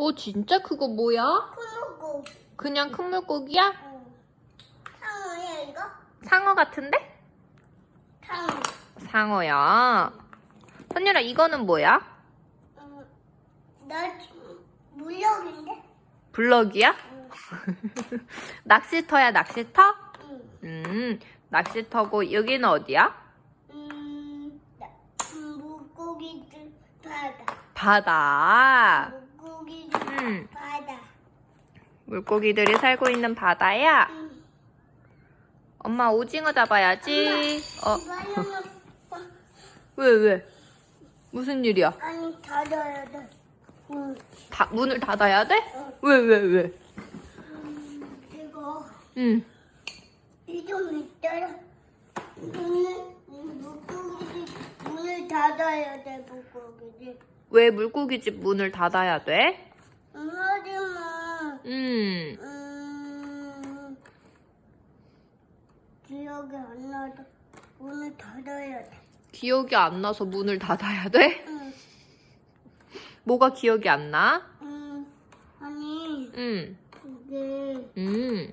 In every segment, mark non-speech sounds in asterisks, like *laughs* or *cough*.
오, 진짜 그거 뭐야? 콩고. 그냥 큰 물고기야? 응. 상어야 이거? 상어 같은데? 상어. 상어야. 선율아, 이거는 뭐야? 응. 나 지금 물력인데? 블럭이야? 응. *laughs* 낚시터야, 낚시터? 응. 음, 낚시터고, 여기는 어디야? 음, 나, 음, 물고기들 바다. 바다. 바다. 물고기들이 살고 있는 바다야. 음. 엄마 오징어 잡아야지. 어, 이거는 왜, 왜? 무슨 일이야? 아니 닫아야 돼. 응. 다, 문을 닫아야 돼? 응. 왜, 왜, 왜? 음, 이거 응. 이좀 있다라 문을 물고기들 문을 닫아야 돼 물고기들. 왜 물고기 집 문을 닫아야 돼? 음, 하지만 음, 음 기억이 안 나도 문을 닫아야 돼. 기억이 안 나서 문을 닫아야 돼? 응. 뭐가 기억이 안 나? 음 아니 응, 이게 음.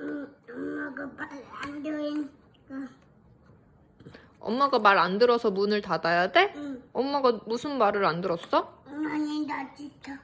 음, 엄마가 말안 들으니까 엄마가 말 안 들어서 문을 닫아야 돼? 응. 엄마가 무슨 말을 안 들었어? 음, 아니 나 진짜